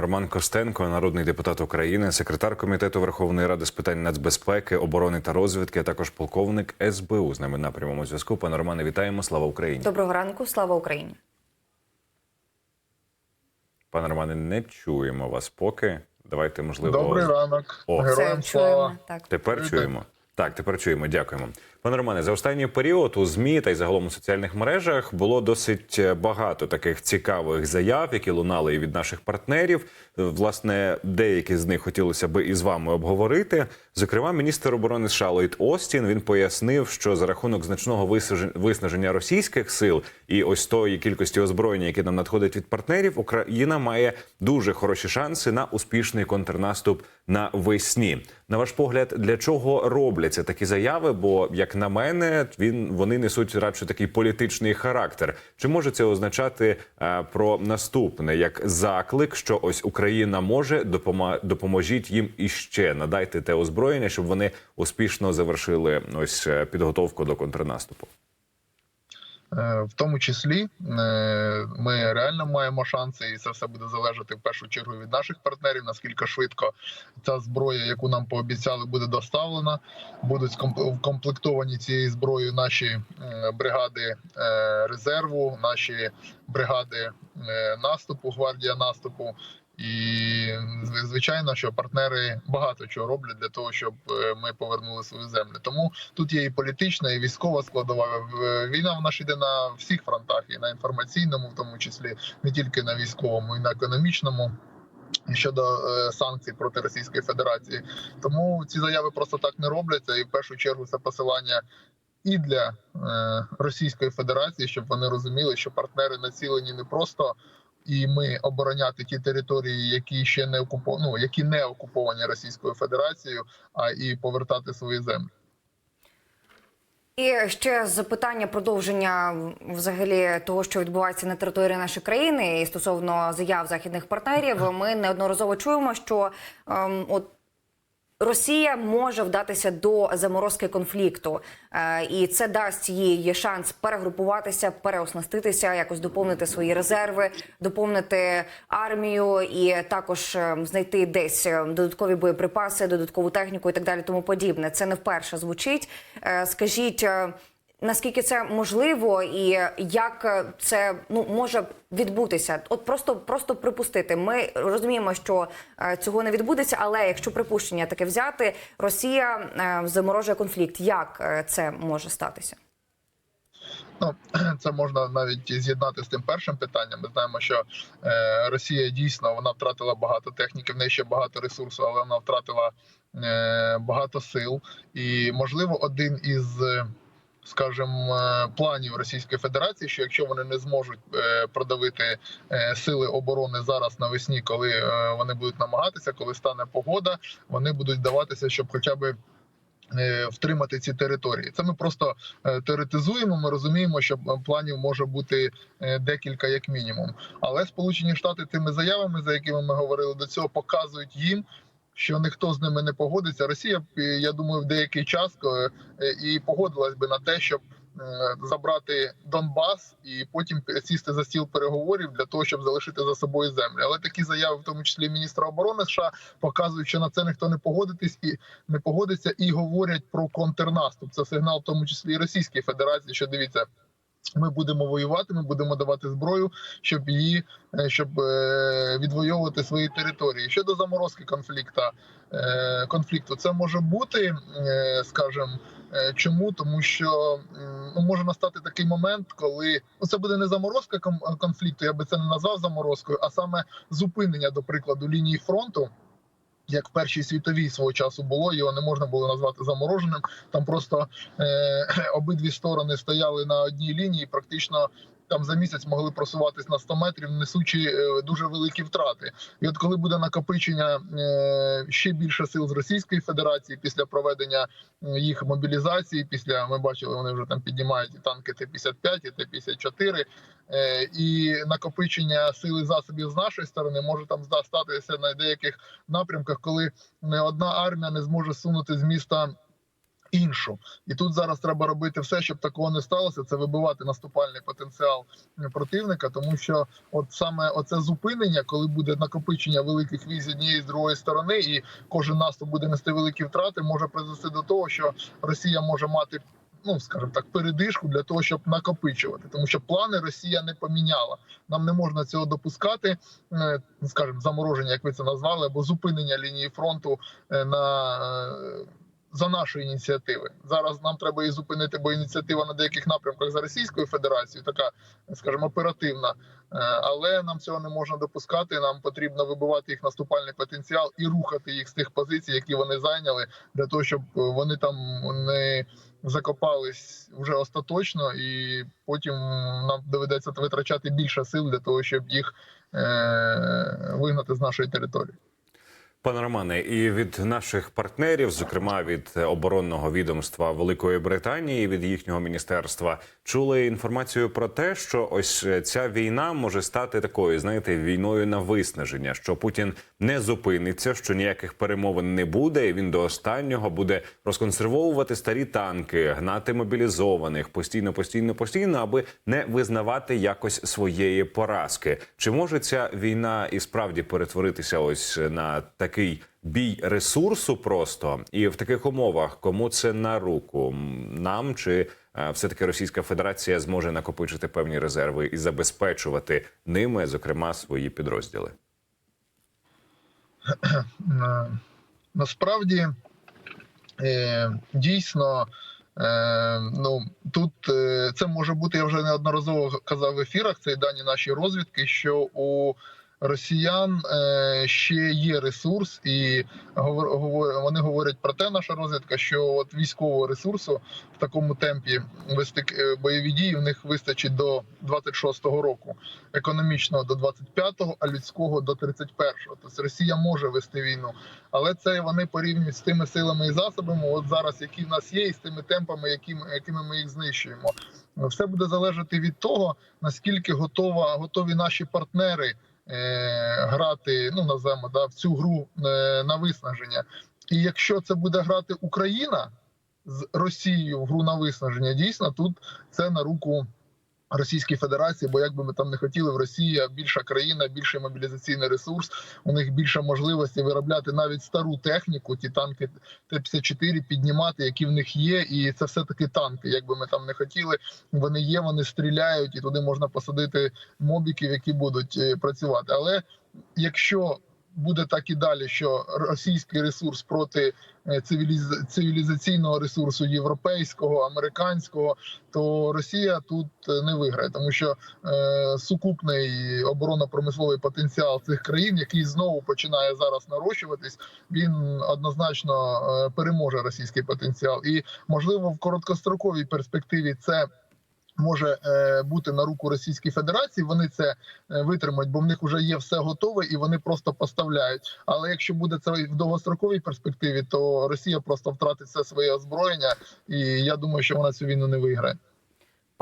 Роман Костенко, народний депутат України, секретар комітету Верховної Ради з питань нацбезпеки, оборони та розвідки, а також полковник СБУ з нами на прямому зв'язку. Пане Романе, вітаємо! Слава Україні! Доброго ранку, слава Україні. Пане Романе, не чуємо вас поки. Давайте можливо Добрий ранок. О. Героям слава. чуємо. Так. Тепер чуємо. Так, тепер чуємо. Дякуємо. Пане Романе, за останній період у ЗМІ та й загалом у соціальних мережах було досить багато таких цікавих заяв, які лунали і від наших партнерів. Власне, деякі з них хотілося би із вами обговорити. Зокрема, міністр оборони США Ллойд Остін він пояснив, що за рахунок значного виснаження російських сил і ось тої кількості озброєння, яке нам надходить від партнерів, Україна має дуже хороші шанси на успішний контрнаступ навесні. На ваш погляд, для чого робляться такі заяви? Бо, як на мене, він вони несуть радше такий політичний характер. Чи може це означати е, про наступне як заклик, що ось Україна може допома допоможіть їм іще надайте те озброєння, щоб вони успішно завершили ось е, підготовку до контрнаступу? Е, В тому числі е, ми реально маємо шанси, і це все буде залежати в першу чергу від наших партнерів. Наскільки швидко ця зброя, яку нам пообіцяли, буде доставлена. Будуть вкомплектовані цією зброєю наші е, бригади резерву, наші бригади наступу, гвардія наступу. І звичайно, що партнери багато чого роблять для того, щоб е, ми повернули свою землю. Тому тут є і політична, і військова складова. Війна в нас іде на всіх фронтах, і на інформаційному, в тому числі не тільки на військовому, і на економічному. Щодо е, санкцій проти Російської Федерації, тому ці заяви просто так не робляться, і в першу чергу це посилання і для е, Російської Федерації, щоб вони розуміли, що партнери націлені не просто і ми обороняти ті території, які ще не окупо... ну, які не окуповані Російською Федерацією, а і повертати свої землі. І ще запитання продовження взагалі того, що відбувається на території нашої країни, і стосовно заяв західних партнерів, ми неодноразово чуємо, що ем, от. Росія може вдатися до заморозки конфлікту, е, і це дасть їй шанс перегрупуватися, переоснаститися, якось доповнити свої резерви, доповнити армію і також е, знайти десь е, додаткові боєприпаси, додаткову техніку і так далі. Тому подібне. Це не вперше звучить. Скажіть. Наскільки це можливо, і як е, це ну може відбутися? От просто просто припустити. Ми розуміємо, що е, цього не відбудеться, але якщо припущення таке взяти, Росія е, заморожує конфлікт. Як це може статися? Ну це можна навіть з'єднати з тим першим питанням. Ми знаємо, що е, Росія дійсно вона втратила багато техніки, в неї ще багато ресурсу, але вона втратила е, багато сил. І можливо, один із. Скажімо, е, планів Російської Федерації, що якщо вони не зможуть е, продавити е, сили оборони зараз навесні, коли е, вони будуть намагатися, коли стане погода, вони будуть даватися, щоб хоча б втримати ці території. Це ми просто теоретизуємо. Ми розуміємо, що планів може бути декілька, як мінімум. Але Сполучені Штати тими заявами, за якими ми говорили до цього, показують їм. Що ніхто з ними не погодиться. Росія, е, я думаю, в деякий час е, е, і погодилась би на те, щоб забрати Донбас і потім сісти за стіл переговорів для того, щоб залишити за собою землю. Але такі заяви, в тому числі міністра оборони США, показують, що на це ніхто не погодитись і не погодиться, і говорять про контрнаступ. Це сигнал, в тому числі і Російської Федерації, що дивіться. Ми будемо воювати, ми будемо давати зброю, щоб її е, щоб е, відвоювати свої території. Щодо заморозки конфлікта е, конфлікту, це може бути, скажімо, чому тому, що ну, може настати такий момент, коли ну, це буде не заморозка конфлікту, я би це не назвав заморозкою, а саме зупинення, до прикладу, лінії фронту. Як в першій світовій свого часу було, його не можна було назвати замороженим. Там просто е, обидві сторони стояли на одній лінії, практично там за місяць могли просуватись на 100 метрів, несучи е, дуже великі втрати. І от коли буде накопичення е, ще більше сил з Російської Федерації після проведення їх мобілізації, після ми бачили, вони вже там піднімають танки Т-55, і Т-54, е, і накопичення сил і засобів з нашої сторони може там статися на деяких напрямках, коли не одна армія не зможе сунути з міста. Іншу. І тут зараз треба робити все, щоб такого не сталося. Це вибивати наступальний потенціал противника, тому що от саме оце зупинення, коли буде накопичення великих військ з однієї з другої сторони, і кожен наступ буде нести великі втрати, може призвести до того, що Росія може мати. Ну, скажімо так, передишку для того, щоб накопичувати, тому що плани Росія не поміняла. Нам не можна цього допускати, е, скажімо, замороження, як ви це назвали, або зупинення лінії фронту е, на е, за нашої ініціативи. Зараз нам треба її зупинити, бо ініціатива на деяких напрямках за Російською Федерацією, така, скажімо, оперативна. Е, Але нам цього не можна допускати. Нам потрібно вибивати їх наступальний потенціал і рухати їх з тих позицій, які вони зайняли, для того, щоб вони там не закопались вже остаточно, і потім нам доведеться витрачати більше сил для того, щоб їх е- вигнати з нашої території. Пане Романе, і від наших партнерів, зокрема від оборонного відомства Великої Британії, від їхнього міністерства, чули інформацію про те, що ось ця війна може стати такою, знаєте, війною на виснаження, що Путін не зупиниться, що ніяких перемовин не буде. і Він до останнього буде розконсервовувати старі танки, гнати мобілізованих постійно, постійно, постійно, аби не визнавати якось своєї поразки. Чи може ця війна і справді перетворитися ось на такий бій ресурсу просто і в таких умовах кому це на руку нам чи е, все-таки Російська Федерація зможе накопичити певні резерви і забезпечувати ними, зокрема, свої підрозділи? Насправді е, дійсно. Е, ну тут це може бути. Я вже неодноразово казав в ефірах. Це дані наші розвідки, що у росіян е, ще є ресурс, і вони говорять про те, наша розвідка, що от військового ресурсу в такому темпі вести е, бойові дії в них вистачить до 26-го року, економічного до 25-го, а людського до 31-го. Тобто Росія може вести війну, але це вони порівнюють з тими силами і засобами, от зараз, які в нас є, і з тими темпами, якими, якими ми їх знищуємо. Все буде залежати від того, наскільки готова готові наші партнери грати, ну називаємо да, в цю гру е, на виснаження. І якщо це буде грати Україна з Росією в гру на виснаження, дійсно тут це на руку. Російській Федерації, бо як би ми там не хотіли, в Росії більша країна, більший мобілізаційний ресурс. У них більше можливості виробляти навіть стару техніку, ті танки Т-54 піднімати, які в них є, і це все таки танки. Як би ми там не хотіли, вони є, вони стріляють, і туди можна посадити мобіків, які будуть е, працювати. Але якщо буде так і далі, що російський ресурс проти е, цивілізаційного ресурсу європейського, американського, то Росія тут е, не виграє, тому що е, сукупний оборонно-промисловий потенціал цих країн, який знову починає зараз нарощуватись, він однозначно е, переможе російський потенціал, і можливо в короткостроковій перспективі це. Може е, бути на руку Російській Федерації, вони це е, витримають, бо в них вже є все готове і вони просто поставляють. Але якщо буде це в довгостроковій перспективі, то Росія просто втратить все своє озброєння, і я думаю, що вона цю війну не виграє.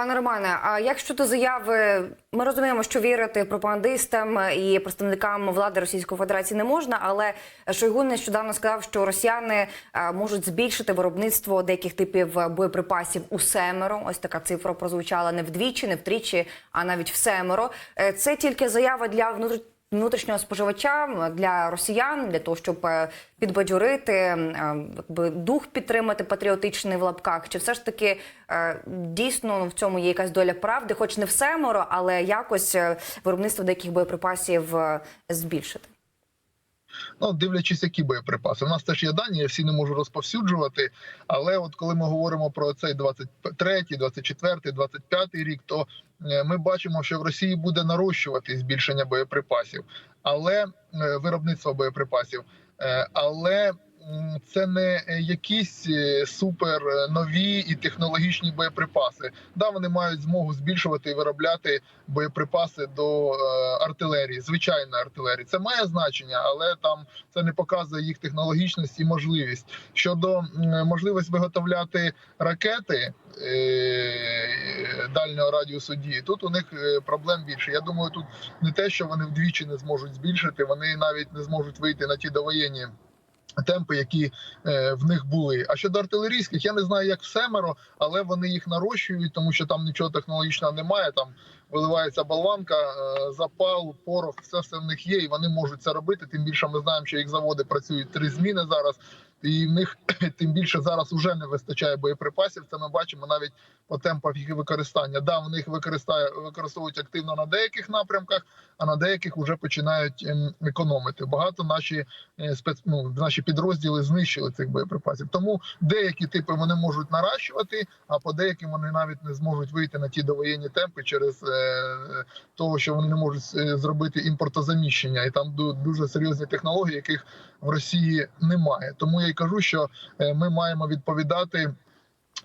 Пане Романе, а як щодо заяви, ми розуміємо, що вірити пропагандистам і представникам влади Російської Федерації не можна, але Шойгу нещодавно сказав, що росіяни е, можуть збільшити виробництво деяких типів боєприпасів у семеро. Ось така цифра прозвучала не вдвічі, не втричі, а навіть в семеро. Е, Це тільки заява для внутрішнього внутрішнього споживача для росіян для того, щоб е, підбадьорити, е, дух підтримати патріотичний в лапках, чи все ж таки е, дійсно в цьому є якась доля правди, хоч не в семеро, але якось виробництво деяких боєприпасів збільшити. Ну, дивлячись, які боєприпаси. У нас теж є дані, я всі не можу розповсюджувати. Але от коли ми говоримо про цей 23, 24, 25 рік, то е, ми бачимо, що в Росії буде нарощувати збільшення боєприпасів, але е, виробництво боєприпасів. Е, Але це не е, якісь е, супер е, нові і технологічні боєприпаси. Да, вони мають змогу збільшувати і виробляти боєприпаси до артилерії, звичайної артилерії. Це має значення, але там це не показує їх технологічність і можливість. Щодо можливості виготовляти ракети дальнього радіусу дії, тут у них проблем більше. Я думаю, тут не те, що вони вдвічі не зможуть збільшити, вони навіть не зможуть вийти на ті довоєнні темпи, які е, в них були. А щодо артилерійських, я не знаю, як в семеро, але вони їх нарощують, тому що там нічого технологічного немає. Там виливається болванка, е, запал, порох, все все в них є, і вони можуть це робити. Тим більше ми знаємо, що їх заводи працюють три зміни зараз, і в них тим більше зараз вже не вистачає боєприпасів. Це ми бачимо навіть по темпах їх використання. Да, в них використовують активно на деяких напрямках, а на деяких вже починають ем, економити. Багато наші е, спец... ну, наші підрозділи знищили цих боєприпасів. Тому деякі типи вони можуть наращувати, а по деяким вони навіть не зможуть вийти на ті довоєнні темпи через е, того, що вони не можуть е, зробити імпортозаміщення, і там ду- дуже серйозні технології, яких в Росії немає. Тому я й кажу, що е, ми маємо відповідати.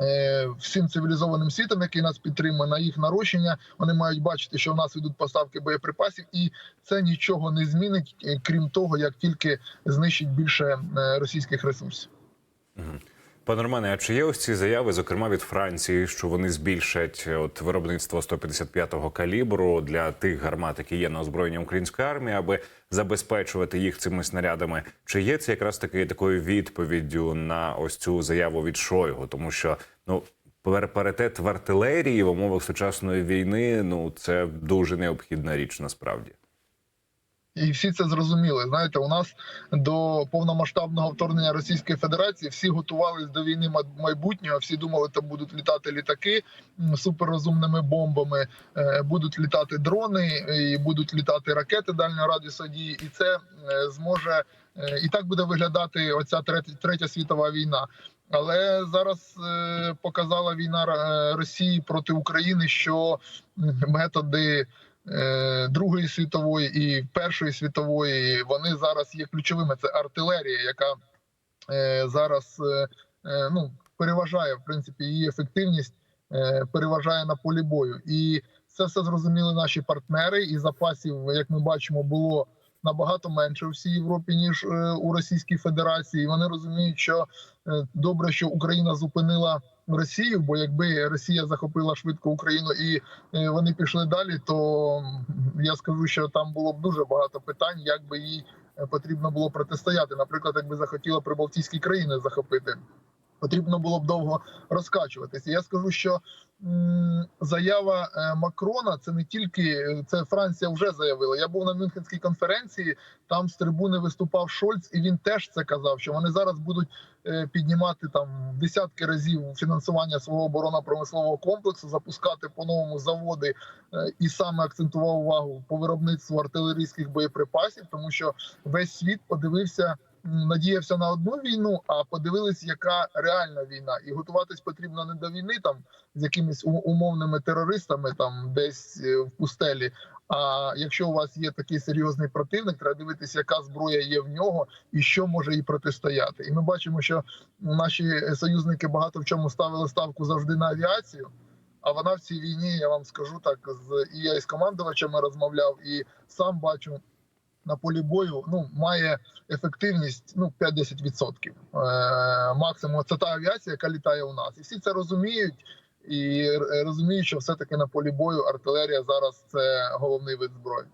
е, Всім цивілізованим світом, який нас підтримує на їх нарощення, вони мають бачити, що в нас йдуть поставки боєприпасів, і це нічого не змінить, е, крім того, як тільки знищить більше російських ресурсів. Пане Романе, а чи є ось ці заяви, зокрема від Франції, що вони збільшать е, от виробництво 155-го калібру для тих гармат, які є на озброєнні української армії, аби забезпечувати їх цими снарядами? Чи є це якраз таки такою відповіддю на ось цю заяву від Шойгу? Тому що ну пар- паритет в артилерії в умовах сучасної війни ну це дуже необхідна річ насправді. І всі це зрозуміли. Знаєте, у нас до повномасштабного вторгнення Російської Федерації всі готувалися до війни майбутнього. Всі думали, там будуть літати літаки суперрозумними бомбами, е, будуть літати дрони, і будуть літати ракети дальнього радіусу дії, і це е, зможе е, і так буде виглядати оця третя, третя світова війна. Але зараз е, показала війна е, Росії проти України, що методи е, Другої світової і Першої світової вони зараз є ключовими. Це артилерія, яка е, зараз е, е, ну переважає в принципі її ефективність, е, переважає на полі бою. І це все зрозуміли наші партнери. І запасів, як ми бачимо, було набагато менше у всій Європі ніж е, у Російській Федерації. Вони розуміють, що е, добре, що Україна зупинила Росію, бо якби Росія захопила швидко Україну і е, вони пішли далі, то я скажу, що там було б дуже багато питань, як би їй потрібно було протистояти. Наприклад, якби захотіла прибалтійські країни захопити. Потрібно було б довго розкачуватися. Я скажу, що заява е, Макрона це не тільки це Франція вже заявила. Я був на Мюнхенській конференції. Там з трибуни виступав Шольц, і він теж це казав, що вони зараз будуть е, піднімати там десятки разів фінансування свого оборонно-промислового комплексу, запускати по новому заводи, е, і саме акцентував увагу по виробництву артилерійських боєприпасів, тому що весь світ подивився. Надіявся на одну війну, а подивились, яка реальна війна, і готуватись потрібно не до війни там з якимись умовними терористами, там десь е, в пустелі. А якщо у вас є такий серйозний противник, треба дивитися, яка зброя є в нього і що може їй протистояти. І ми бачимо, що наші союзники багато в чому ставили ставку завжди на авіацію. А вона в цій війні, я вам скажу так, з і я із командувачами розмовляв, і сам бачу на полі бою. Ну має ефективність ну 5-10%. Е, максимум це та авіація, яка літає у нас, і всі це розуміють. І розуміють, що все таки на полі бою артилерія зараз це головний вид зброї.